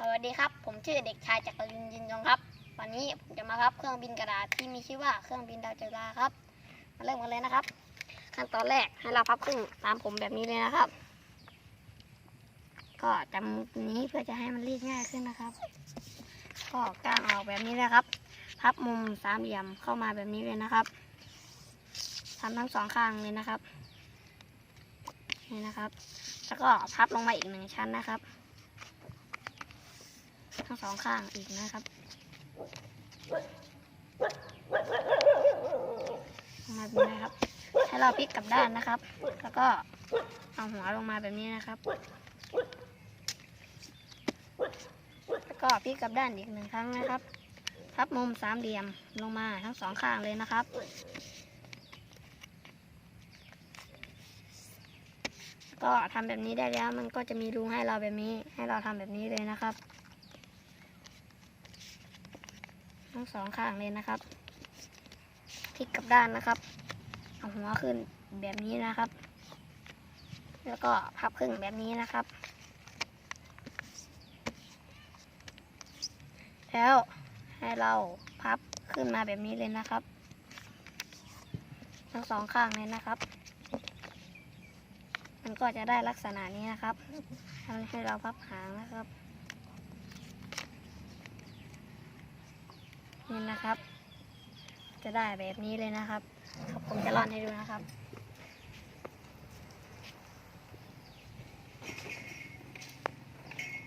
สวัสดีครับ ผมชื่อเด็กชายจักรินยินยงครับ วันนี้ผมจะมาพับเครื่องบินกระดาษที่มีชื่อว่าเครื่องบินดาวจุฬาครับ มาเริ่มกันเลยนะครับ ขั้นตอนแรกให้เราพับครึ่งตามผมแบบนี้เลยนะครับ ก็จำนี้เพื่อจะให้มันรีดง่ายขึ้นนะครับ ก็กางออกแบบนี้นะครับ พับมุมสามเหลี่ยมเข้ามาแบบนี้เลยนะครับทำทั้งสองข้างเลยนะครับ นี่นะครับ แล้วก็พับลงมาอีกหนึ่งชั้นนะครับ ทั้งสองข้างอีกนะครับมาแบบนี้ครับ ให้เราพลิกกลับด้านนะครับ แล้วก็เอาหัวลงมาแบบนี้นะครับ แล้วก็พลิกกลับด้านอีกหนึ่งครั้งนะครับ พับมุมสามเหลี่ยมลงมาทั้งสองข้างเลยนะครับ ก็ทำแบบนี้ได้แล้วมันก็จะมีรูให้เราแบบนี้ ให้เราทำแบบนี้เลยนะครับ ทั้งสองข้างเลยนะครับพลิกกลับด้านนะครับเอาหัวขึ้นแบบนี้นะครับ แล้วก็พับครึ่งแบบนี้นะครับ แล้วให้เราพับขึ้นมาแบบนี้เลยนะครับ ทั้งสองข้างเลยนะครับ มันก็จะได้ลักษณะนี้นะครับให้เราพับหางนะครับ นี่นะครับ จะได้แบบนี้เลยนะครับผมจะร่อนให้ดูนะครับ